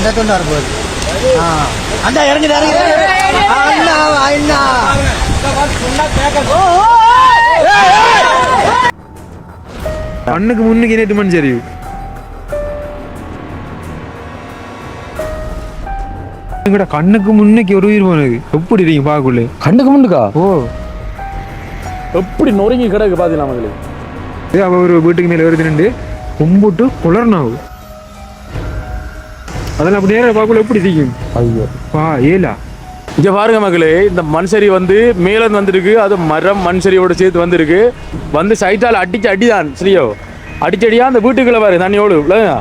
அந்த துண்டு வரப்போகுது ஆ. அந்த இறங்கிட்டு இறங்கிட்டு அண்ணா அண்ணா. கண்ணுக்கு முன்னுக்கு நேற்று மணி சரி கூட கண்ணுக்கு முன்னுக்கு ஒரு உயிர் போனது. எப்படி இருக்கீங்க பாக்குள்ள கண்ணுக்கு முண்டுக்கா ஓ. எப்படி நொறுங்கி கிடக்கு பாத்தீங்களா மகளே? இது அவ ஒரு வீட்டுக்கு மேல வருது நின்று கும்பிட்டு குளர்னாவு அதெல்லாம் அப்படி நேரம் பாக்குள்ள எப்படி செய்யும் ஐயோ. பா ஏலா. இங்க பாருங்க மகளே இந்த மண்சரி வந்து மேல இருந்து வந்திருக்கு அது மரம் மண்சரியோட சேர்த்து வந்திருக்கு. வந்து சைட்டால அடிச்சு அடிதான் சரியோ? அடிச்சு அடியா அந்த வீட்டுக்குள்ள பாரு தண்ணியோடு இல்லையா?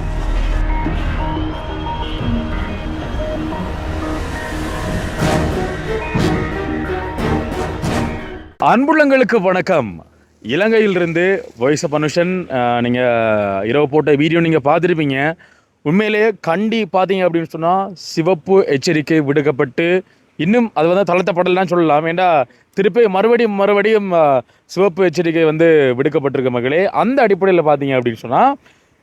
அன்புள்ளங்களுக்கு வணக்கம். இலங்கையிலிருந்து வாய்ஸ் ஆஃப் அனுஷன் நீங்கள் இரவு போட்ட வீடியோ நீங்கள் பார்த்துருப்பீங்க. உண்மையிலேயே கண்டி பார்த்தீங்க அப்படின்னு சொன்னால் சிவப்பு எச்சரிக்கை விடுக்கப்பட்டு இன்னும் அது வந்து தளர்த்தப்படலாம் சொல்லலாம். ஏண்டா திருப்பி மறுபடியும் மறுபடியும் சிவப்பு எச்சரிக்கை வந்து விடுக்கப்பட்டிருக்க மகளே அந்த அடிப்படையில் பார்த்தீங்க அப்படின்னு சொன்னால்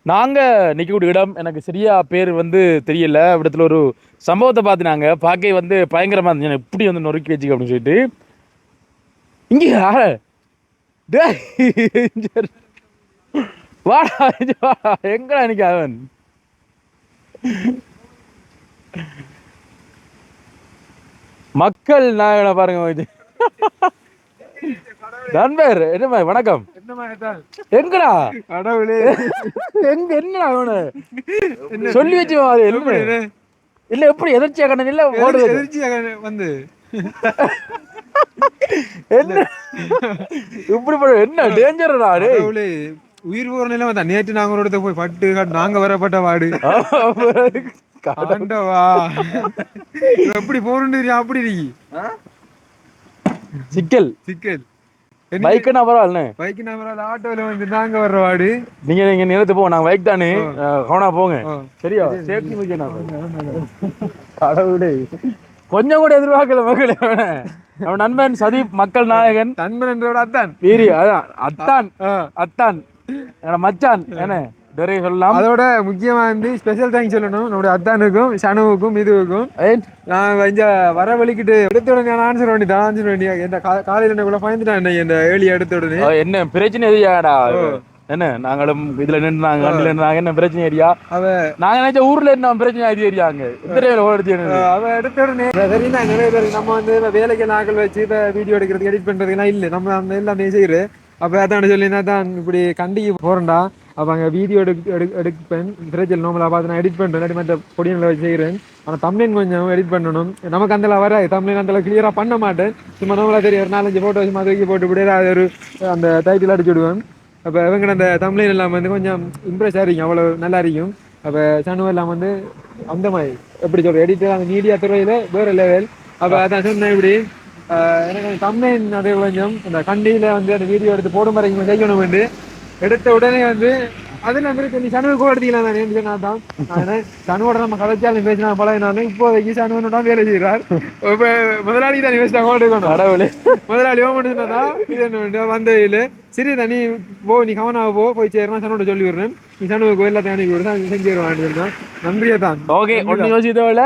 நாங்கள் நிற்கக்கூடிய இடம் எனக்கு சரியா பேர் வந்து தெரியல. இடத்துல ஒரு சம்பவத்தை பார்த்தினாங்க பார்க்க வந்து பயங்கரமாக இருந்துச்சு. எப்படி வந்து நொறுக்கி வச்சுக்க அப்படின்னு சொல்லிட்டு இங்கே டே வாடா வாடா எங்கடா இன்னைக்கு அவன்? மக்கள் நாயகனை பாருங்க. நண்பர் என்னம்மா வணக்கம். எங்கடா? கடவுளே. எங்க என்னடா அவனு? சொல்லி வச்சு அது இல்ல எப்படி எதிர்ச்சியா கண்ணன் இல்ல ஓடுது? எதிர்ச்சியாக வந்து. என்ன? இப்படி என்ன டேஞ்சரடா டேய்? உயிர் போற நிலைமை தான். நேற்று நாங்க ஒரு இடத்துல போய் பட்டு காட்டு- நாங்க வரப்பட்ட வாடு இவன் எப்படி போறேன்னு தெரியும் அப்படி இருக்கி சிக்கல். சிக்கல். பைக்குன்னா பரவாயில்ல பைக் நம்பரால் ஆட்டோல வந்து நாங்க வர்ற வாடு நீங்க நீங்க நிறுத்து போங்க நாங்க பைக் தானே. கவனா போங்க. சரியா? சேஃப்டி முக்கியம் கடவுளே. கொஞ்சம் கூட எதிர்பார்க்கல அவனை. அவன் நண்பன் சதீப் மக்கள் நாயகன். நண்பன் என்றோட அத்தான். வீரி அதான். அத்தான். அத்தான். மச்சான் என்ன? நிறைய சொல்லலாம்? அதோட முக்கியமா வந்து ஸ்பெஷல் தேங்க்ஸ் சொல்லணும். நம்முடைய அத்தானுக்கும் சனுவுக்கும் இதுவுக்கும்? நான் இங்க வர வலிக்கிட்டு எடுத்த உடனே நான் ஆன்சர் பண்ணி தான் ஆன்சர் பண்ணி. கா- காலையில என்ன கூட பயந்துட்டேன் இந்த ஏழி எடுத்த உடனே. என்ன பிரச்சனை எதியாடா என்ன நாங்களும் இதுல நின்றாங்க கண்டில நின்றாங்க என்ன பிரச்சனை ஏரியா? அவ நாங்க நினைச்ச ஊர்ல என்ன பிரச்சனை ஆகி ஏரியாங்க இந்த ஓடுச்சு அஹ் அவ எடுத்த உடனே சரி நிறைய பேர் நம்ம வந்து வேலைக்கு நாட்கள் வச்சு வீடியோ எடுக்கிறதுக்கு எடிட் பண்றதுக்குலாம் இல்ல. நம்ம அந்த எல்லாமே செய்யறது அப்போ அதான் சொல்லி நான் தான் இப்படி கண்டிக்கு போகிறேன்டா அப்போ அங்கே வீடியோ எடுக்க எடு எடுப்பேன் பிரச்சனை நோமலாக பார்த்து நான் எடிட் பண்ணுறேன் இல்லாட்டி மற்ற பொடியங்களை வச்சு செய்கிறேன் ஆனால் தமிழின் கொஞ்சம் எடிட் பண்ணணும். நமக்கு அந்த வராது. தமிழின் அந்த கிளியராக பண்ண மாட்டேன். சும்மா நோமலாக தெரியும் ஒரு நாலஞ்சு ஃபோட்டோ சும்மா தூக்கி போட்டு இப்படியே அது ஒரு அந்த டைட்டில் அடிச்சு விடுவேன். அப்போ இவங்க அந்த தமிழின் எல்லாம் வந்து கொஞ்சம் இம்ப்ரெஸ் ஆகிருக்கும் அவ்வளோ நல்லா இருக்கும். அப்போ சனு எல்லாம் வந்து அந்த மாதிரி. எப்படி சொல்கிறேன் எடிட்டர் அந்த மீடியா துறையில் வேற லெவல் அப்போ அதான் சொன்னேன் இப்படி. எனக்கு தமிழ் அது கொஞ்சம் அந்த கண்டியில வந்து அந்த வீடியோ எடுத்து போடும் வரைக்கும் செய்யணும் வந்து எடுத்த உடனே வந்து அதுல வந்து நீ சனுவை கூட எடுத்துக்கலாம் தானே சொன்னா தான் அதனால சனுவோட நம்ம கதைச்சாலும் பேசினா பழகினாலும் இப்போதைக்கு சனுவனோட வேலை செய்கிறார் இப்ப முதலாளி தான் பேசினா கூட எடுக்கணும் கடவுளே முதலாளி ஓ மட்டும் சொன்னதா இது என்ன வந்ததில். சரி தனி போ நீ கவனாக போ போய் சேரணும் சனோட சொல்லி விடுறேன் நீ சனுவுக்கு எல்லாத்தையும் அனுப்பி விடுறேன் செஞ்சு வருவான்னு சொன்னான் நன்றியே தான். ஓகே ஒண்ணு யோசித்தவள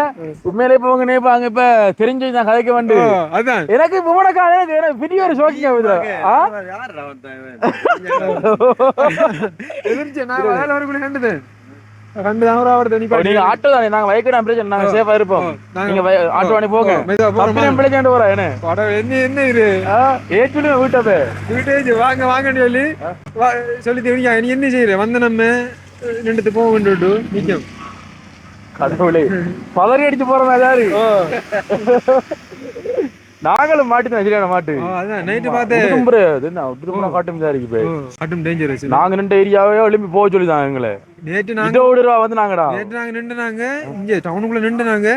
உண்மையிலே இப்ப உங்க நேப்பாங்க இப்ப தெரிஞ்சு நான் கதைக்க வந்து அதான். எனக்கு விமனக்கா எனக்கு எனக்கு பெரிய ஒரு ஷோக்கிங் ஆகுது? எதிர்த்து நான் வேலை வரக்குள்ள கண்டுதேன் கண்டு தான் நீங்க ஆட்டோ தானே நாங்க வைக்கிறோம் பிரச்சனை நாங்க சேஃபா இருப்போம். நாங்க- நீங்க வை- ஆட்டோ அணி போங்க. ஓ, மெதுவா போறோமா? தப்பினம் பிழைச்சாண்டு போறா என்ன? அட, என்ன என்ன இது? ஏற்றுமே வீட்டப்ப வீட்டேஜ் வாங்க வாங்கன்னு சொல்லி சொல்லி தெரியும் நீ என்ன செய்யற வந்த நம்ம நின்றுட்டு போக வேண்டிட்டு நிக்கும். கடவுளே பதறி அடிச்சு போறோம் ஏதாவது நாங்களும் மாட்டினோம் சரியான மாட்டு. நைட்டு பார்த்தேன். காட்டும் நாங்க நின்ற ஏரியாவே எழுப்பி போக சொல்லிதான் எங்களை. நேற்று நாங்க விடுறா வந்து நாங்கடா. நேற்று நாங்க நின்றுனாங்க. இங்க டவுனுக்குள்ள நின்றுனாங்க.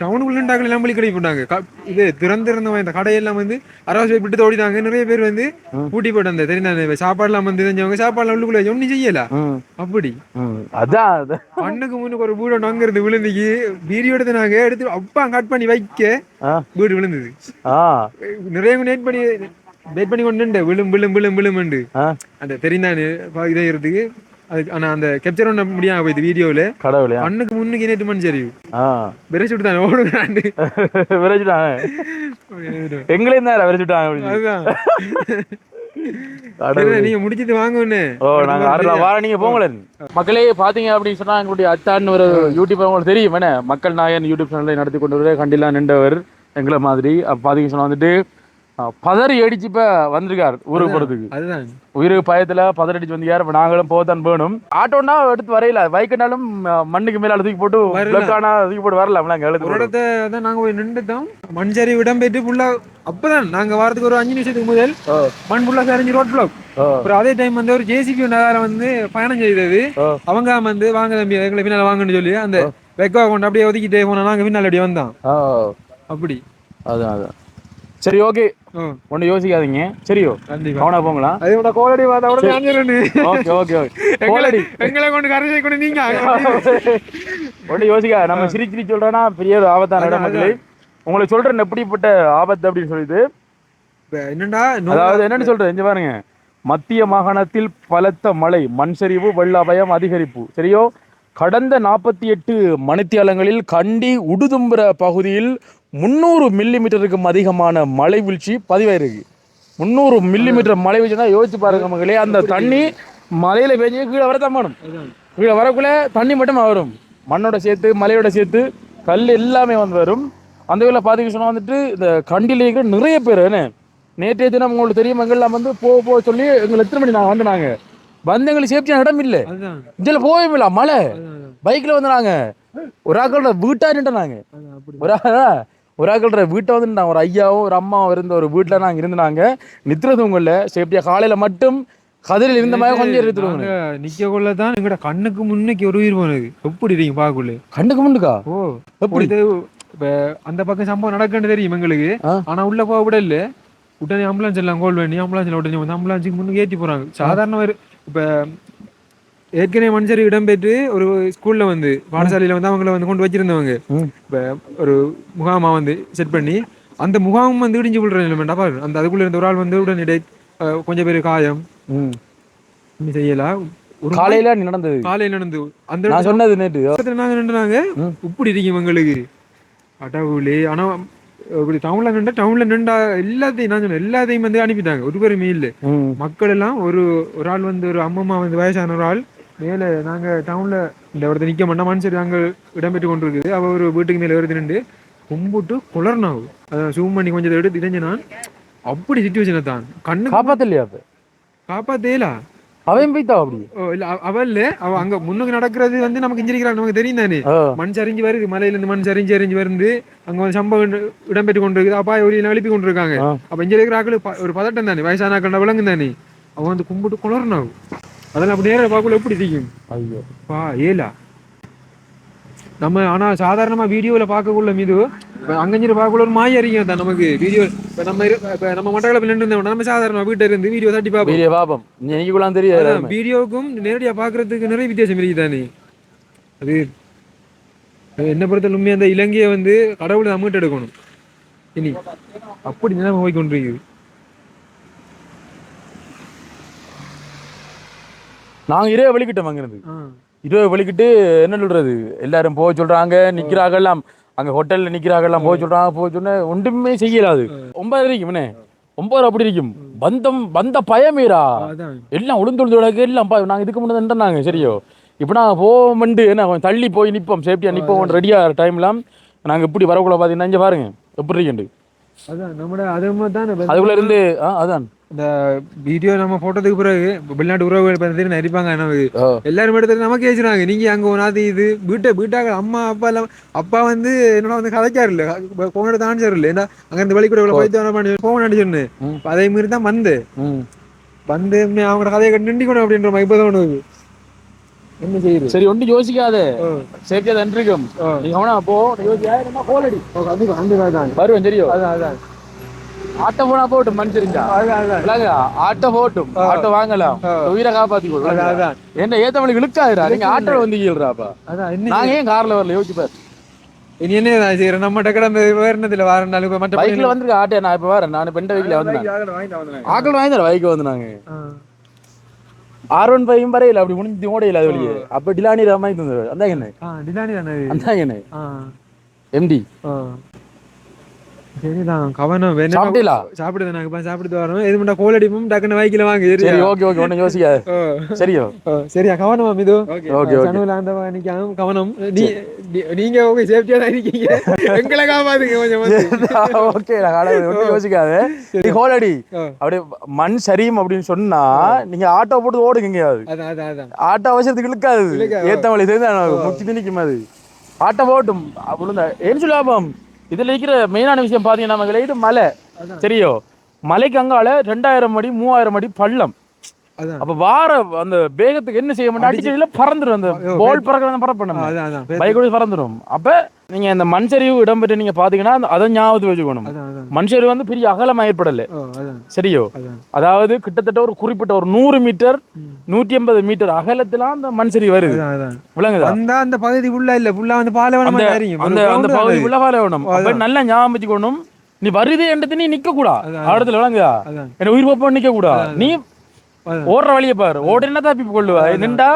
டவுனுக்குள்ள நின்றாங்க எல்லாம் பள்ளி கடை போட்டாங்க இது திறந்திருந்தவன் இந்த கடையெல்லாம் வந்து அரவாசி போய் விட்டு ஓடினாங்க. நிறைய பேர் வந்து ஊட்டி போட்டு வந்த தெரியும் சாப்பாடுலாம் வந்து தெரிஞ்சவங்க சாப்பாடுலாம் உள்ளுக்குள்ள ஒண்ணும் செய்யல. அப்படி. அதான். கண்ணுக்கு முன்னுக்கு ஒரு வீடு அங்க இருந்து விழுந்துக்கு வீடியோ எடுத்து நாங்க எடுத்து அப்பா கட் பண்ணி வைக்க வீடு விழுந்தது. நிறைய நேட் பண்ணி வெயிட் பண்ணி கொண்டு விழும் விழும் விழும் விழும். அந்த தெரிந்தானு இதாகிறதுக்கு அதுக்கு ஆனா அந்த கேப்சர் பண்ண முடியாம போயிடுது வீடியோல கடவுளே. கண்ணுக்கு முன்னுக்கு நேற்று மண் சரி ஆ. விரைச்சு விட்டு தான் ஓடுறாண்டு விரைச்சிட்டாங்க எங்களையும் தான் விரைச்சிட்டாங்க அப்படின்னு அதுதான். நீங்க முடிச்சிட்டு வாங்க ஓ நாங்க ஆறுல வார நீங்க போங்களேன் மக்களே பாத்தீங்க அப்படின்னு சொன்னா எங்களுடைய அத்தான்னு ஒரு யூடியூப் உங்களுக்கு தெரியும் என்ன? மக்கள் நாயன் யூடியூப் சேனலை நடத்தி கொண்டு வர கண்டிலாம் நின்றவர் எங்களை மாதிரி. பாத்தீங்க சொன்னா வந்துட்டு பதறி அடிச்சு இப்ப வந்திருக்கார் ஊருக்கு போறதுக்கு. அதுதான். உயிருக்கு பயத்துல பதறி அடிச்சு வந்திருக்காரு இப்ப நாங்களும் போதான் வேணும். ஆட்டோன்னா எடுத்து வரையில பைக்குனாலும் மண்ணுக்கு மேல தூக்கி போட்டு வரல. பிளக்கானா தூக்கி போட்டு வரலாம் நாங்க ஒரு எழுத்து இடத்த தான் நாங்க போய் நின்றுட்டோம் மண் சரி இடம் போயிட்டு ஃபுல்லா அப்பதான் நாங்க வாரத்துக்கு ஒரு அஞ்சு நிமிஷத்துக்கு முதல். மண் ஃபுல்லா சரிஞ்சு ரோட் பிளாக். அப்புறம் அதே டைம் வந்து ஒரு ஜேசிபி நகரம் வந்து பயணம் செய்தது. அவங்க வந்து வாங்க தம்பி எங்களை பின்னால வாங்கன்னு சொல்லி அந்த வெக்கா கொண்டு அப்படியே ஒதுக்கிட்டே போனா நாங்க பின்னால அப்படியே வந்தோம். ஓ அப்படி. அதான் அதான். சரி ஓகே ஒன்றும் யோசிக்காதீங்க. சரியோ? கவனா போங்களா? அது உன கோலடி பார்த்தா கூட ஞாபகம் ஓகே ஓகே ஓகே கோலடி எங்களை கொண்டு கரையை கொண்டு நீங்க ஒன்றும் யோசிக்க. நம்ம சிரி சிரி சொல்றேன்னா பெரிய ஒரு ஆபத்தான இடம் மக்களே. உங்களுக்கு சொல்றேன் எப்படிப்பட்ட ஆபத்து அப்படின்னு சொல்லிட்டு. என்னடா அதாவது என்னன்னு சொல்றேன் இங்க பாருங்க. மத்திய மாகாணத்தில் பலத்த மழை மண் சரிவு வெள்ள அபாயம் அதிகரிப்பு. சரியோ? கடந்த நாற்பத்தி எட்டு மணித்தியாலங்களில் கண்டி உடுதும்புற பகுதியில் முந்நூறு மில்லி மீட்டருக்கும் அதிகமான மழை வீழ்ச்சி பதிவாயிருக்கு. முந்நூறு மில்லி மீட்டர் மழை வீழ்ச்சினா யோசிச்சு பாருங்க மக்களே அந்த தண்ணி மலையில பெஞ்சு கீழே வரத்தான் வேணும். கீழே வரக்குள்ள தண்ணி மட்டும் வரும். மண்ணோட சேர்த்து மலையோட சேர்த்து கல் எல்லாமே வந்து வரும். அந்த வேலை பார்த்தீங்கன்னு சொன்னா வந்துட்டு இந்த கண்டியில் இருக்கிற நிறைய பேர் என்ன? நேற்றைய தினம் உங்களுக்கு தெரியும் எங்கெல்லாம் வந்து போ போ சொல்லி எங்களை எத்தனை மணி நாங்கள் வந்தாங்க வந்து எங்களுக்கு சேஃப்டியான இடம் இல்லை. இதில் போகவே இல்லை மழை. பைக்கில் வந்தாங்க ஒரு ஆக்களோட வீட்டா அப்படி. ஒரு ஆளா ஒரு ஆக்களோட வீட்டை வந்து நான் ஒரு ஐயாவும் ஒரு அம்மாவும் இருந்த ஒரு வீட்டில் நாங்கள் இருந்தாங்க நித்திர தூங்கல சேஃப்டியாக காலையில் மட்டும் கதிரில் இருந்த மாதிரி கொஞ்சம் இருந்துருவாங்க நாங்க நிக்க கொள்ள தான் எங்கட கண்ணுக்கு முன்னுக்கு ஒரு உயிர் போனது. எப்படி இருக்கீங்க பாக்குள்ள கண்டுக்க முண்டுக்கா ஓ எப்படி? இப்ப அந்த பக்கம் சம்பவம் நடக்குன்னு தெரியும் எங்களுக்கு. ஆனா உள்ள போக விட இல்ல. உடனே ஆம்புலன்ஸ் எல்லாம் கோல் பண்ணி ஆம்புலன்ஸ்ல உடனே வந்து ஆம்புலன்ஸுக்கு முன்னுக்கு ஏற்றி போறாங்க. சாதாரண இப்ப ஏற்கனவே மனுஷர் இடம்பெற்று ஒரு ஸ்கூல்ல வந்து பாடசாலையில வந்து அவங்கள வந்து கொண்டு வச்சிருந்தவங்க. இப்ப ஒரு முகாமா வந்து செட் பண்ணி அந்த முகாமும் வந்து இடிஞ்சு விடுற நிலைமை பாரு அந்த அதுக்குள்ள இருந்த ஒரு ஆள் வந்து உடனே டெத், அஹ், கொஞ்சம் பேர் காயம். செய்யல? ஒரு காலையில நடந்தது. காலையில நடந்து. அந்த சொன்னது நேற்று நாங்க நின்றாங்க ம். இப்படி இருக்கீங்க எங்களுக்கு. அடவுளே. ஆனா இப்படி டவுன்ல நின்றா டவுன்ல நின்றா எல்லாத்தையும் நான் சொன்னேன் எல்லாத்தையும் வந்து அனுப்பிட்டாங்க. ஒரு பேருமே இல்லை மக்கள் எல்லாம் ஒரு ஒரு ஆள் வந்து ஒரு அம்மம்மா வந்து வயசான ஒரு ஆள். மேல நாங்க டவுன்ல இந்த இடத்த நிக்க மாட்டோம் மனுஷர் அங்க இடம்பெற்று கொண்டு இருக்குது அவ ஒரு வீட்டுக்கு மேல வருது நின்று கும்பிட்டு குளர்னாவும் அதான் ஜூம் பண்ணி கொஞ்சம் எடுத்து இடைஞ்சினான் அப்படி சுச்சுவேஷனை தான். கண்ணு காப்பாத்தலையா அப்ப காப்பாத்தேலா? அவன் போய்த்தா அப்படி? ஓ இல்ல அவ- அவ இல்ல. அவ அங்க முன்னுக்கு நடக்கிறது வந்து நமக்கு இஞ்சிருக்கிறான் நமக்கு தெரியும் தானே. மண் சரிஞ்சு வருது. மலையில இருந்து மண் சரிஞ்சு சரிஞ்சு வருது. அங்க வந்து சம்பவம் இட- இடம்பெற்று கொண்டிருக்குது. அப்பாய ஒலியில எழுப்பி கொண்டிருக்காங்க. அப்ப இங்க இருக்கிற ஆக்கள் ஒரு பதட்டம் தானே? வயசான ஆக்கள் விளங்கு தானே அவன் வந்து கும்பிட்டு குளறணும் அதெல்லாம் அப்படி நேரம் பார்க்கல எப்படி தெரியும்? ஐயோ. பா ஏலா. நம்ம ஆனா சாதாரணமா வீடியோல பார்க்கக்குள்ள மீது இப்ப அங்கஞ்சிட்டு பார்க்கக்குள்ள ஒரு மாய அறியும் தான் நமக்கு. வீடியோ இப்ப நம்ம இப்ப நம்ம மட்டக்களப்பில் நின்று இருந்தோம் நம்ம சாதாரண வீட்டுல இருந்து வீடியோ தட்டி பார்ப்போம். பெரிய பாபம் இன்னைக்குலாம் தெரியாது வீடியோவுக்கும் நேரடியா பாக்குறதுக்கு நிறைய வித்தியாசம் இருக்குது தானே. அது என்ன பொறுத்த உண்மையா அந்த இலங்கையை வந்து கடவுளை அம்மிட்டு எடுக்கணும் இனி அப்படி நிலைமை போய் கொண்டிருக்குது. நாங்க இரவு வெளிக்கிட்டோம் அங்கிருந்து. இரவு வெளிக்கிட்டு என்ன சொல்றது? எல்லாரும் போக சொல்றாங்க நிக்கிறாங்கலாம் அங்க ஹோட்டல்ல நிக்கிறாங்கலாம் போக சொல்றாங்க போக சொன்ன ஒன்றுமே செய்யலாது. ஒன்பது இருக்கும் என்ன? ஒன்பது அப்படி இருக்கும். பந்தம் பந்த பயமீரா எல்லாம் உளுந்து உளுந்து கிடக்கு எல்லாம் பா நாங்க இதுக்கு முன்னாடி நின்றாங்க சரியோ. இப்போ நாங்கள் போவோம்ண்டு என்ன கொஞ்சம் தள்ளி போய் நிற்போம் சேஃப்டியாக நிற்போம் ரெடியாக டைம்லாம் நாங்கள் இப்படி வரக்குள்ள பார்த்தீங்கன்னா இங்கே பாருங்க எப்படி இருக்குண்டு. அதுக்குள்ள இருந்து ஆ அதான். இந்த வீடியோ நம்ம போட்டதுக்கு பிறகு வெளிநாட்டு உறவுகள் பார்த்து நடிப்பாங்க நமக்கு. எல்லாரும் எடுத்து நமக்கு ஏச்சுறாங்க நீங்க அங்க ஒன்னாது இது வீட்டை வீட்டாக அம்மா அப்பா எல்லாம் அப்பா வந்து என்னோட வந்து கதைக்காரு இல்ல போன தான்சார் இல்ல. ஏன்னா அங்க இருந்து வழி கூட போய் பண்ணி போக சொன்னேன் ம். இப்ப அதே மாதிரி தான் வந்து. வந்து அவங்களோட கதையை கண்டு நிண்டிக்கணும் அப்படின்ற மாதிரி இப்பதான் தோணுது. என்ன செய்யுது? சரி ஒன்றும் யோசிக்காத. இருக்கும் ஓ. நீ அவனா போ நீ யோசிக்கா என்ன கோலடி ஓ, கண்டிப்பா கண்டிப்பா தான் வருவேன் சரியோ அதான் அதான். ஆட்டோ போனா போட்டும் விளாங்க ஆட்டோ போட்டும். ஆட்டோ வாங்கலாம். உயிரை காப்பாத்தி அதான் அதான். என்ன ஏத்தவளுக்கு இழுக்காதுடா நீங்க ஆட்டோல வந்து கீழ்றாப்பா. நாங்க ஏன் கார்ல வரல? யோசிச்சு பாரு. இனி என்ன நான் செய்யறேன்? நம்ம டக்கட அந்த வேற என்னதுல வார நாள்? இப்ப மற்ற பைக்ல வந்திருக்க ஆட்டோ நான் இப்ப வரேன். நான் பெண்ட பைக்ல வந்தேன். ஆக்கள் வாங்கி தர பைக் வந்து நாங்க ஆர் ஒன் ஃபைவ் வரையில அப்படி முடிஞ்சு ஓடையில அது வெளியே அப்ப டிலானி ரமாய் தந்தது அந்த என்ன? டிலானி? அந்த என்ன? எம்டி. சரிதான் கவனம் வேணும் சாப்பிட்டீங்களா? சாப்பிடுது நாங்க சாப்பிட்டு வரோம் எது மட்டும் கோல் அடிப்போம் டக்குன்னு வைக்கல வாங்க சரி ஓகே ஓகே ஒன்றும் யோசிக்காது. ஓ. சரியோ? சரியா கவனம் இது ஓகே ஓகே. கனவுல அந்த நிக்காம கவனம். நீ நீங்க ஓகே சேஃப்டியா தான் இருக்கீங்க. எங்களை காப்பாத்துங்க கொஞ்சம். ஓகே ஒன்றும் யோசிக்காது. நீ ஹோலடி ஓ. அப்படியே மண் சரியும் அப்படின்னு சொன்னா நீங்க ஆட்டோ போட்டு ஓடுங்க எங்கேயாவது. அதான் ஆட்டோ அவசரத்துக்கு இழுக்காது. ஏத்த வழி தெரிஞ்சு முக்கிட்டு நிற்கும் அது. ஆட்டோ போட்டும். விழுந்த ஏன் சொல்லாபம் இதுல இருக்கிற மெயினான விஷயம் பாத்தீங்கன்னா மகளே இது மலை. சரியோ மலைக்கு அங்கால ரெண்டாயிரம் அடி மூவாயிரம் அடி பள்ளம். அப்ப வார அந்த வேகத்துக்கு என்ன செய்ய மாட்டோம் அடிச்சடியில பறந்துடும் அந்த பால் பறக்கிறத பறப்ப ஆ, அதான் அதான். பைக் பறந்துடும் அப்ப நீங்க இந்த மண் சரிவு இடம்பெற்று நீங்க பாத்தீங்கன்னா அந்த- அதை ஞாபகத்து வச்சுக்கணும். மண் சரிவு வந்து பெரிய அகலம் ஏற்படல. சரியோ? அதாவது கிட்டத்தட்ட ஒரு குறிப்பிட்ட ஒரு நூறு மீட்டர் நூற்றி ஐம்பது மீட்டர் அகலத்துல அந்த மண் சரிவு வருது. விளங்குதா? வந்தா அந்த பகுதி ஃபுல்லா இல்ல ஃபுல்லா வந்து பாலைவனமா அந்த அந்த அந்த பகுதி உள்ளவால வேணும் அப்ப நல்லா ஞாபகம் வச்சுக்கணும். நீ வருது என்றது நீ நிக்க கூடா இடத்துல விளங்குதா? என்ன உயிர் போப்ப நிக்க கூடா நீ. ஓடுற வழியை பாரு. ஓடினா தப்பி கொள்ளுவா. நின்றா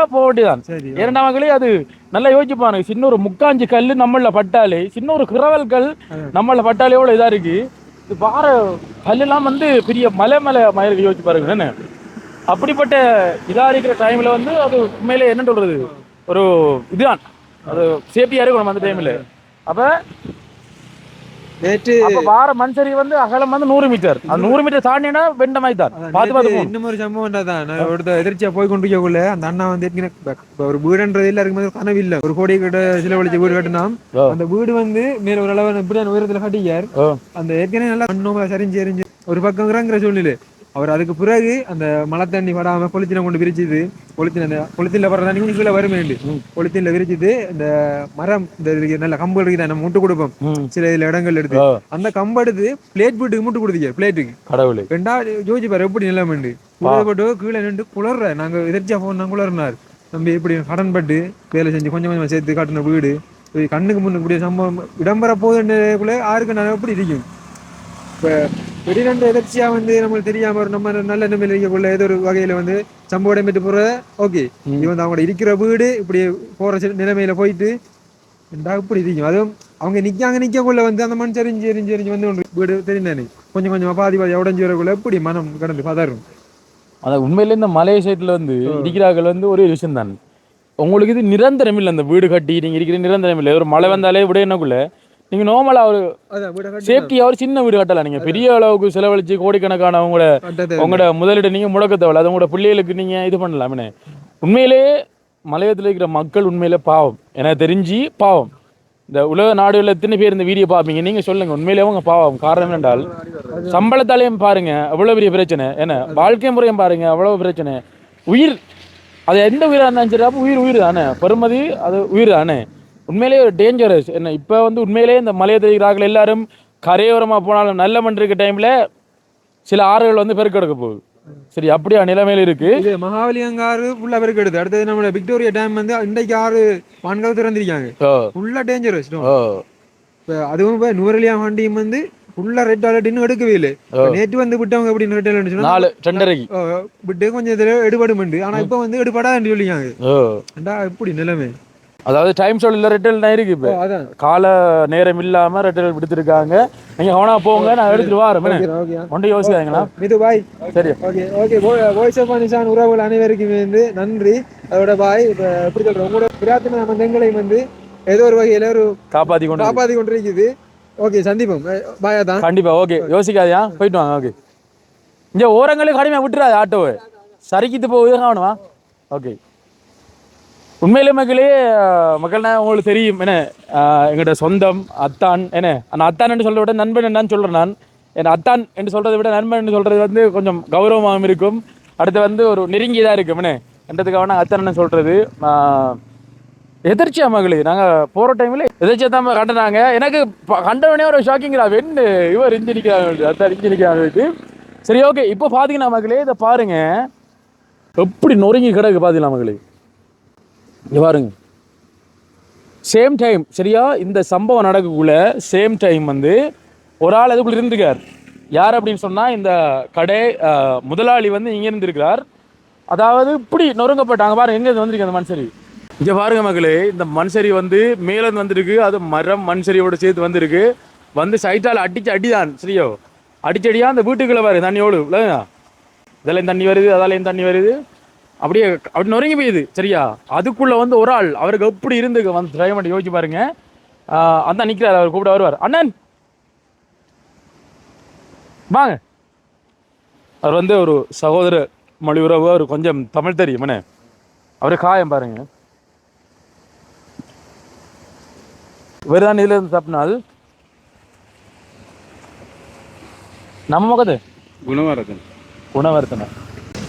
சரி இரண்டாம் மகளே அது நல்லா யோசிச்சுப்பானு சின்ன ஒரு முக்காஞ்சு கல்லு நம்மள பட்டாலே சின்ன ஒரு கிரவல் கல் நம்மள பட்டாலே எவ்வளவு இதா இருக்கு. இது பாற கல்லெல்லாம் வந்து பெரிய மலை மலை மயிருக்கு யோசிச்சு பாருங்க. என்ன அப்படிப்பட்ட இதா இருக்கிற டைம்ல வந்து அது உண்மையிலே என்ன சொல்றது? ஒரு இதுதான். அது சேஃப்டியா இருக்கணும் அந்த டைம்ல அப்ப நேற்று வார மண் சரிவு வந்து அகலம் வந்து நூறு மீட்டர். அந்த நூறு மீட்டர் தாண்டினா வெண்ட மாதிரி தான் பார்த்து பார்த்து இன்னும் ஒரு சம்பவம் தான் நான் ஒருத்தர் எதிர்ச்சியா போய் கொண்டிருக்கக்குள்ள அந்த அண்ணா வந்து ஒரு வீடுன்றது இல்ல இருக்கும்போது கனவு இல்ல. ஒரு கோடி கிட்ட செலவழிச்சு வீடு கட்டினா. அந்த வீடு வந்து மேல ஒரு அளவு இப்படியான உயரத்துல கட்டிக்கார். அந்த ஏற்கனவே நல்லா மண்ணோமா சரிஞ்சு எரிஞ்சு ஒரு பக்கங்கிறங்கிற சூழ்நிலை. அவர் அதுக்கு பிறகு அந்த மழை தண்ணி படாம பொலித்தினை கொண்டு விரிச்சுது. பொலித்தின அந்த பொலித்தில வர்ற தண்ணி கொஞ்சம் கீழே வருமேண்டு பொலித்தில விரிச்சுது. இந்த மரம் இந்த நல்ல கம்பு இருக்குது நம்ம முட்டு கொடுப்போம். சில இதுல இடங்கள் எடுத்து. அந்த கம்பு எடுத்து பிளேட் வீட்டுக்கு முட்டு கொடுத்தீங்க பிளேட்டுக்கு. கடவுளே. ரெண்டாவது ஜோஜி பாரு எப்படி நிலைமைண்டு போட்டு கீழே நின்று குளர்ற. நாங்க எதிர்ச்சியா போனா குளர்னார். தம்பி இப்படி கடன் பட்டு வேலை செஞ்சு கொஞ்சம் கொஞ்சமா சேர்த்து காட்டின வீடு. கண்ணுக்கு முன்னுக்கு இப்படி சம்பவம் இடம்பெற போகுதுன்றக்குள்ள ஆருக்கு நான் எப்படி இருக்கும்? இப்ப வெளிநாட்டு எதிர்ச்சியா வந்து நம்மளுக்கு தெரியாம ஒரு நம்ம நல்ல நிலைமையில இருக்கக்குள்ள ஏதோ ஒரு வகையில வந்து சம்பவம் இடம்பெற்று போற ஓகே. இது வந்து அவங்களோட இருக்கிற வீடு இப்படி போற நிலைமையில போயிட்டு இப்படி இருக்கும் அதுவும் அவங்க நிக்காங்க நிக்கக்குள்ள வந்து அந்த மண் சரிஞ்சு எரிஞ்சு எரிஞ்சு வந்து ஒன்று வீடு தெரிந்தானே கொஞ்சம் கொஞ்சமா பாதி பாதி உடஞ்சி வரக்குள்ள எப்படி மனம் கடந்து பதறும்? அதான் உண்மையில இந்த மலை சைட்ல வந்து இடிக்கிறார்கள் வந்து ஒரே விஷயம் தான். உங்களுக்கு இது நிரந்தரம் இல்லை அந்த வீடு கட்டி நீங்க இருக்கிற நிரந்தரம் இல்லை. ஒரு மழை வந்தாலே விட என்னக்குள்ள நீங்க நார்மலா ஒரு அதான் வீட கட்டி சேஃப்டியா ஒரு சின்ன வீடு கட்டலாம் நீங்க. பெரிய அளவுக்கு செலவழிச்சு கோடிக்கணக்கான உங்களோட உங்களோட முதலீடு நீங்க முடக்க தேவையில்ல. அது உங்களோட பிள்ளைகளுக்கு நீங்க இது பண்ணலாமே. உண்மையிலேயே மலையத்தில் இருக்கிற மக்கள் உண்மையிலே பாவம். எனக்கு தெரிஞ்சு பாவம். இந்த உலக நாடுகளில் எத்தனை பேர் இந்த வீடியோ பார்ப்பீங்க? நீங்க சொல்லுங்க. உண்மையிலே அவங்க பாவம். காரணம் என்றால் சம்பளத்தாலையும் பாருங்க அவ்வளவு பெரிய பிரச்சனை. என்ன? வாழ்க்கை முறையும் பாருங்க அவ்வளவு பிரச்சனை. உயிர் அது எந்த உயிராக இருந்தாலும் சரி அப்போ உயிர் உயிர் தானே பெருமதி அது உயிர் தானே உண்மையிலேயே ஒரு டேஞ்சரஸ் என்ன இப்போ வந்து உண்மையிலேயே இந்த மலையை தெரிகிறார்கள் எல்லாரும் கரையோரமாக போனாலும் நல்ல மண் இருக்க டைமில் சில ஆறுகள் வந்து பெருக்கெடுக்க போகுது. சரி அப்படியா? நிலைமையில இருக்கு. இது மகாபலியங்காறு ஃபுல்லா பெருக்கு எடுத்து அடுத்தது நம்ம விக்டோரியா டேம் வந்து இன்றைக்கு ஆறு வான்கள் திறந்திருக்காங்க. ஃபுல்லா டேஞ்சரஸ் ஓ. இப்போ அதுவும் இப்போ நூறலியா வண்டியும் வந்து ஃபுல்லா ரெட் அலர்ட் இன்னும் எடுக்கவே இல்லை. நேற்று வந்து விட்டவங்க அப்படின்னு ரெட் அலர்ட் நாலு ரெண்டரைக்கு. விட்டு கொஞ்சம் இதுல எடுபடுமெண்டு ஆனா இப்போ வந்து எடுபடாதுன்னு சொல்லிக்காங்க. எப்படி நிலைமை? அதாவது டைம் ஷோல ரெட்டல் தான் இருக்கு இப்போ. கால நேரம் இல்லாம ரெட்டல் விடுத்திருக்காங்க. நீங்க கவனா போங்க நான் எடுத்துட்டு வாரேன். ஒன்றை யோசிக்காதீங்களா? மிது பாய் சரி. Okay okay. Voice of Nisan உறவுகள் அனைவருக்குமே வந்து நன்றி. அதோட பாய் இப்போ எப்படி சொல்றோம் உங்களோட பிரார்த்தனை நம்ம எங்களை வந்து ஏதோ ஒரு வகையில ஒரு காப்பாத்தி கொண்டு காப்பாத்தி கொண்டிருக்குது. ஓகே சந்திப்போம். பாயா தான் கண்டிப்பா ஓகே. யோசிக்காதியா? போயிட்டு வாங்க ஓகே. இங்க ஓரங்களே கடுமையா விட்டுறாது ஆட்டோவை. சரிக்கிட்டு போகுது காணுமா? ஓகே. உண்மையிலே மக்களே மக்கள்னா உங்களுக்கு தெரியும். என்ன அஹ், சொந்தம் அத்தான் என்ன அந்த அத்தான் என்று சொல்கிறத விட நண்பன் என்னன்னு சொல்கிறேன் நான். என் அத்தான் என்று சொல்கிறத விட நண்பன் என்று சொல்கிறது வந்து கொஞ்சம் கௌரவமாகவும் இருக்கும். அடுத்து வந்து ஒரு நெருங்கியதாக இருக்கும். என்ன என்றதுக்காக நான் அத்தான் என்ன சொல்றது? எதிர்ச்சியா மகளே நாங்கள் போகிற டைமில் எதிர்ச்சியாக தான் கண்டனாங்க. எனக்கு கண்டவனே ஒரு ஷாக்கிங்கிறா வெண்டு இவர் இஞ்சி நிற்கிறாங்க அத்தான் இஞ்சி நிற்கிறாங்க சரி ஓகே இப்போ பார்த்தீங்கன்னா மகளே இதை பாருங்கள் எப்படி நொறுங்கி கிடக்கு பார்த்தீங்களா மகளே? இங்கே பாருங்க. சேம் டைம் சரியா? இந்த சம்பவம் நடக்கக்குள்ள சேம் டைம் வந்து ஒரு ஆள் அதுக்குள்ள இருந்திருக்கார். யார் அப்படின்னு சொன்னால் இந்த கடை முதலாளி வந்து இங்கே இருந்திருக்கிறார். அதாவது இப்படி நொறுங்கப்பட்டாங்க பாருங்க எங்கே இருந்து வந்திருக்கு அந்த மண் சரி பாருங்க மகளே இந்த மண் சரி வந்து மேலேருந்து வந்திருக்கு. அது மரம் மண்சரியோட சேர்த்து வந்திருக்கு. வந்து சைட்டால் அடிச்சு அடிதான் சரியோ? அடிச்சடியாக அந்த வீட்டுக்குள்ளே பாரு தண்ணியோடு ஓடு. இதெல்லாம் தண்ணி வருது அதாலையும் தண்ணி வருது. அப்படியே அப்படி நொறுங்கி போயுது சரியா? அதுக்குள்ள வந்து ஒரு ஆள் அவருக்கு எப்படி இருந்து வந்து டிரைவ் பண்ணி யோசிச்சு பாருங்க. அந்த நிக்கிறார் அவர் கூப்பிட வருவார். அண்ணன்! வாங்க. அவர் வந்து ஒரு சகோதர மொழி உறவு அவர் கொஞ்சம் தமிழ் தெரியும் என்ன அவரு காயம் பாருங்க. இவர் தான் இதுல இருந்து தப்பினால் நம்ம முகத்து? குணவரதன் குணவர்த்தனை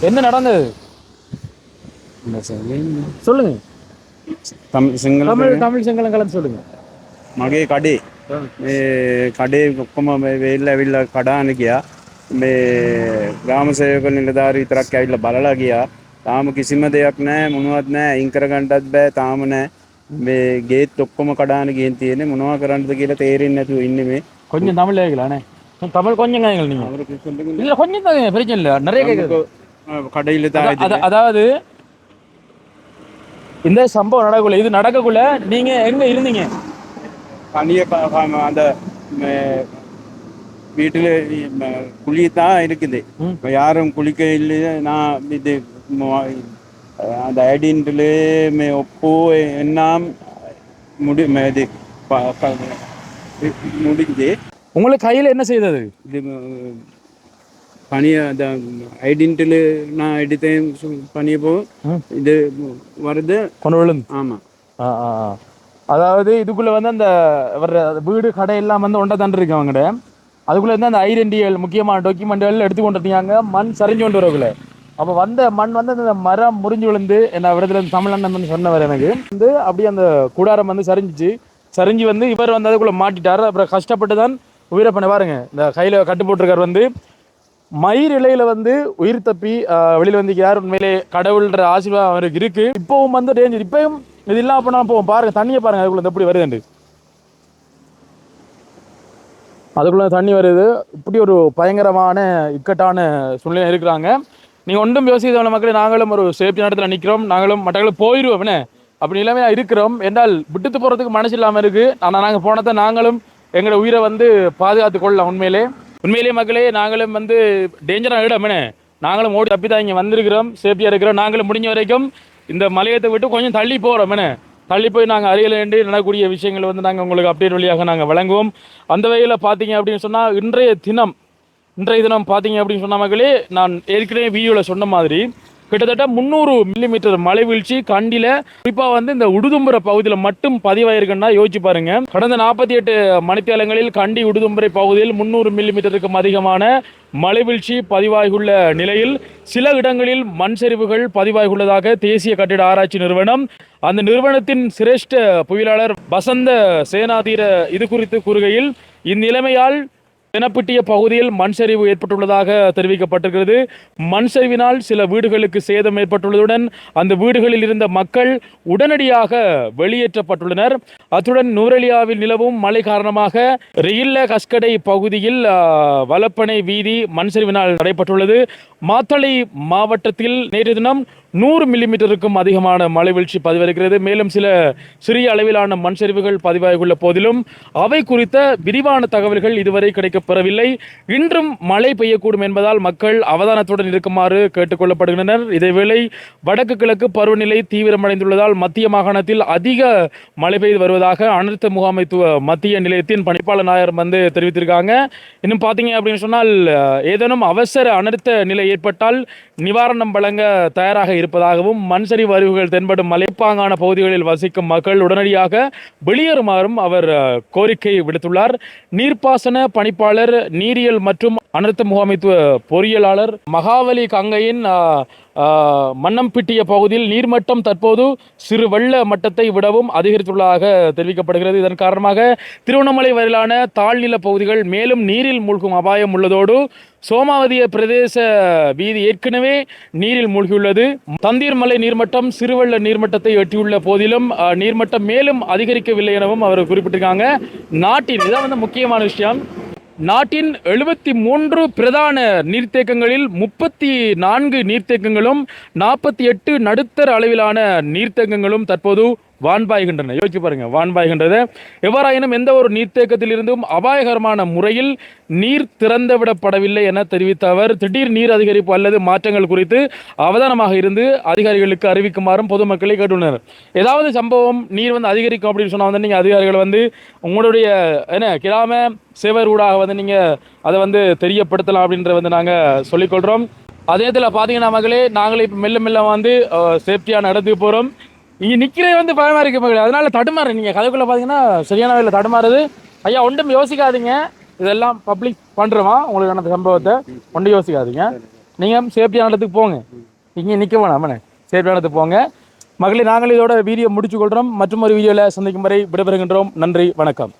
என்ன நடந்தது? சொல்லுங்க තම සිංහල தமிழ் தமிழ் சிங்களம் கலந்து சொல்லுங்க මගේ කඩේ මේ කඩේ ඔක්කොම මේ වෙල්ල ඇවිල්ල කඩාන ගියා මේ ග්‍රාමසයක නිලධාරී විතරක් ඇවිල්ල බලලා ගියා තාම කිසිම දෙයක් නෑ මොනුවත් නෑ ඉංකර ගණ්ඩත් බෑ තාම නෑ මේ ගේත් ඔක්කොම කඩාන ගෙන් තියෙන මොනවා කරන්නද කියලා තේරෙන්නේ නැතුව ඉන්නේ මේ கொஞ்சம் தமிழ் கேட்கலானே தமிழ் கொஞ்சம் கேட்கல நீங்க அவருக்கு சொல்லுங்க இல்ல கொஞ்சம் தான் பிரச்சனை இல்ல நிறைய கேட்குது கடையில தான் அத- அத- அதாவது இந்த சம்பவம் நடக்கக்குள்ள இது நடக்கக்குள்ள நீங்க எங்க இருந்தீங்க? ப- அந்த வீட்டுல குழி தான் இருக்குது. இப்ப யாரும் குளிக்க இல்லையே நான் இது அந்த ஐடின்ட்டுல மே ஒப்போ என்னாம் முடி இது முடிஞ்சு. உங்களுக்கு கையில என்ன செய்தது? இது ம- பனிய அந்த ஐடின்ட்டுல நான் எடுத்தேன் சு- பனிய போ ம். இது வருது. கொண்டு விழுந்து ஆமா. ஆ, ஆ, ஆ. அதாவது இதுக்குள்ள வந்து அந்த வர்ற வீடு கடை எல்லாம் வந்து ஒன்றை தண்டு இருக்கு அவங்கட அதுக்குள்ள இருந்து அந்த ஐடென்டிகள் முக்கியமான டாக்குமெண்ட்கள் எடுத்து கொண்டு வந்தீங்க மண் சரிஞ்சு கொண்டு வரக்குள்ள. அப்போ வந்த மண் வந்து அந்த மரம் முறிஞ்சு விழுந்து என்ன விடத்துல தமிழண்ணன் வந்து சொன்னவர் எனக்கு. வந்து அப்படியே அந்த கூடாரம் வந்து சரிஞ்சிச்சு. சரிஞ்சு வந்து இவர் வந்து அதுக்குள்ள மாட்டிட்டார். அப்புறம் கஷ்டப்பட்டு தான் உயிரை பண்ண பாருங்க. இந்த கையில கட்டு போட்டிருக்கார் வந்து. மயிர் இலையில வந்து உயிர் தப்பி வெளியில் வெளியில வந்திருக்கிறார் உண்மையிலே கடவுள்ன்ற ஆசீர்வாதம் அவருக்கு இருக்கு. இப்பவும் வந்து டேஞ்சர் இப்பயும் இது இல்லாம பண்ணா போவோம். பாருங்க தண்ணியை பாருங்க அதுக்குள்ள இந்த எப்படி வருதுண்டு அதுக்குள்ள தண்ணி வருது. இப்படி ஒரு பயங்கரமான இக்கட்டான சூழ்நிலை இருக்கிறாங்க. நீங்க ஒன்றும் யோசிக்காத மக்களே நாங்களும் ஒரு சேஃப்டி நேரத்தில் நிற்கிறோம் நாங்களும் மற்றவர்களும் போயிடுவோம் என்ன? அப்படி இல்லாம இருக்கிறோம். என்றால் விட்டுட்டு போறதுக்கு மனசு இல்லாம இருக்கு. ஆனால் நாங்கள் போனதை நாங்களும் எங்களோட உயிரை வந்து பாதுகாத்து கொள்ளலாம் உண்மையிலே. உண்மையிலேயே மக்களே நாங்களும் வந்து டேஞ்சரான இடம் நாங்களும் ஓடி தப்பி தான் இங்கே வந்திருக்கிறோம் சேஃப்டியாக இருக்கிறோம். நாங்களும் முடிஞ்ச வரைக்கும் இந்த மலையத்தை விட்டு கொஞ்சம் தள்ளி போகிறோம் தள்ளி போய் நாங்கள் அருகில் வேண்டி நடக்கக்கூடிய விஷயங்கள் வந்து நாங்கள் உங்களுக்கு அப்டேட் வழியாக நாங்கள் வழங்குவோம். அந்த வகையில் பார்த்தீங்க அப்படின்னு சொன்னால் இன்றைய தினம் இன்றைய தினம் பார்த்தீங்க அப்படின்னு சொன்ன மகளே நான் ஏற்கனவே வீடியோவில் சொன்ன மாதிரி கிட்டத்தட்ட முந்நூறு மில்லிமீட்டர் மழை வீழ்ச்சி கண்டில குறிப்பாக வந்து இந்த உடுதும்புற பகுதியில் மட்டும் பதிவாயிருக்குன்னா யோசிச்சு பாருங்க. கடந்த நாற்பத்தி எட்டு மணித்தேலங்களில் கண்டி உடுதும்புரை பகுதியில் முந்நூறு மில்லிமீட்டருக்கும் அதிகமான மழை வீழ்ச்சி பதிவாகியுள்ள நிலையில் சில இடங்களில் மண் சரிவுகள் பதிவாகியுள்ளதாக தேசிய கட்டிட ஆராய்ச்சி நிறுவனம் அந்த நிறுவனத்தின் சிரேஷ்ட புயலாளர் வசந்த சேனாதீர இது குறித்து கூறுகையில் இந்நிலைமையால் தினப்பிட்டிய பகுதியில் மண் சரிவு ஏற்பட்டுள்ளதாக தெரிவிக்கப்பட்டிருக்கிறது. மண் சரிவினால் சில வீடுகளுக்கு சேதம் ஏற்பட்டுள்ளதுடன் அந்த வீடுகளில் இருந்த மக்கள் உடனடியாக வெளியேற்றப்பட்டுள்ளனர். அத்துடன் நூரலியாவில் நிலவும் மழை காரணமாக ரெயில்ல கஸ்கடை பகுதியில் வலப்பனை வீதி மண் சரிவினால் நடைபெற்றுள்ளது மாத்தளை மாவட்டத்தில் நேற்று தினம் நூறு மில்லிமீட்டருக்கும் அதிகமான மழை வீழ்ச்சி பதிவாகிறது மேலும் சில சிறிய அளவிலான மண் சரிவுகள் பதிவாகியுள்ள போதிலும் அவை குறித்த விரிவான தகவல்கள் இதுவரை கிடைக்கப்பெறவில்லை இன்றும் மழை பெய்யக்கூடும் என்பதால் மக்கள் அவதானத்துடன் இருக்குமாறு கேட்டுக்கொள்ளப்படுகின்றனர். இதேவேளை வடக்கு கிழக்கு பருவநிலை தீவிரமடைந்துள்ளதால் மத்திய மாகாணத்தில் அதிக மழை பெய்து வருவதாக அனர்த்த முகாமைத்துவ மத்திய நிலையத்தின் பணிப்பாளர் நாயர் வந்து தெரிவித்திருக்காங்க. இன்னும் பார்த்தீங்க அப்படின்னு சொன்னால் ஏதேனும் அவசர அனர்த்த நிலை ஏற்பட்டால் நிவாரணம் வழங்க தயாராக இருப்பதாகவும் மண் சரிவு அறிவுகள் தென்படும் மலைப்பாங்கான பகுதிகளில் வசிக்கும் மக்கள் உடனடியாக வெளியேறுமாறும் அவர் கோரிக்கை விடுத்துள்ளார். நீர்ப்பாசன பணிப்பாளர் நீரியல் மற்றும் அனர்த்த முகாமைத்துவ பொறியியலாளர் மகாவலி கங்கையின் அஹ், பிட்டிய மன்னம்பிட்டிய பகுதியில் நீர்மட்டம் தற்போது சிறு வெள்ள மட்டத்தை விடவும் அதிகரித்துள்ளதாக தெரிவிக்கப்படுகிறது. இதன் காரணமாக திருவண்ணாமலை வரையிலான தாழ்நில பகுதிகள் மேலும் நீரில் மூழ்கும் அபாயம் உள்ளதோடு சோமாவதிய பிரதேச வீதி ஏற்கனவே நீரில் மூழ்கியுள்ளது. தந்தீர்மலை நீர்மட்டம் சிறுவெள்ள நீர்மட்டத்தை எட்டியுள்ள போதிலும் நீர்மட்டம் மேலும் அதிகரிக்கவில்லை எனவும் அவர் குறிப்பிட்டிருக்காங்க. நாட்டின் இதான் வந்து முக்கியமான விஷயம். நாட்டின் எழுபத்தி மூன்று பிரதான நீர்த்தேக்கங்களில் முப்பத்தி நான்கு நீர்த்தேக்கங்களும் நாற்பத்தி எட்டு நடுத்தர அளவிலான நீர்த்தேக்கங்களும் தற்போது வான்பாய்கின்றன. யோசிச்சு பாருங்க வான்பாய்கின்றது. எவ்வாறாயினும் எந்த ஒரு நீர்த்தேக்கத்திலிருந்தும் அபாயகரமான முறையில் நீர் திறந்துவிடப்படவில்லை என தெரிவித்த அவர் திடீர் நீர் அதிகரிப்பு அல்லது மாற்றங்கள் குறித்து அவதானமாக இருந்து அதிகாரிகளுக்கு அறிவிக்குமாறும் பொதுமக்களை கேட்டுள்ளனர். ஏதாவது சம்பவம் நீர் வந்து அதிகரிக்கும் அப்படின்னு சொன்னால் வந்து நீங்கள் அதிகாரிகள் வந்து உங்களுடைய என்ன கிராம சேவரூடாக ஊடாக வந்து நீங்கள் அதை வந்து தெரியப்படுத்தலாம் அப்படின்றத வந்து நாங்கள் சொல்லிக்கொள்கிறோம் அதே இதில் பார்த்தீங்கன்னா மகளே நாங்களே இப்போ மெல்ல மெல்ல வந்து சேஃப்டியாக நடந்து போகிறோம் இங்கே நிற்கிறே வந்து பயமாக இருக்கு மகளே அதனால தடுமாறு. நீங்கள் கதைக்குள்ளே பார்த்தீங்கன்னா சரியான வேலை தடுமாறுது. ஐயா ஒன்றும் யோசிக்காதீங்க. இதெல்லாம் பப்ளிக் பண்ணுறோமா உங்களுக்கு அந்த சம்பவத்தை ஒன்றும் யோசிக்காதீங்க. நீங்கள் சேஃப்டியான இடத்துக்கு போங்க. இங்கே நிற்க வேணாம். சேஃப்டியான இடத்துக்கு போங்க. மகளிர் நாங்கள் இதோட வீடியோ முடிச்சு கொள்கிறோம் மற்றும் ஒரு வீடியோவில் சந்திக்கும் வரை விடைபெறுகின்றோம். நன்றி வணக்கம்.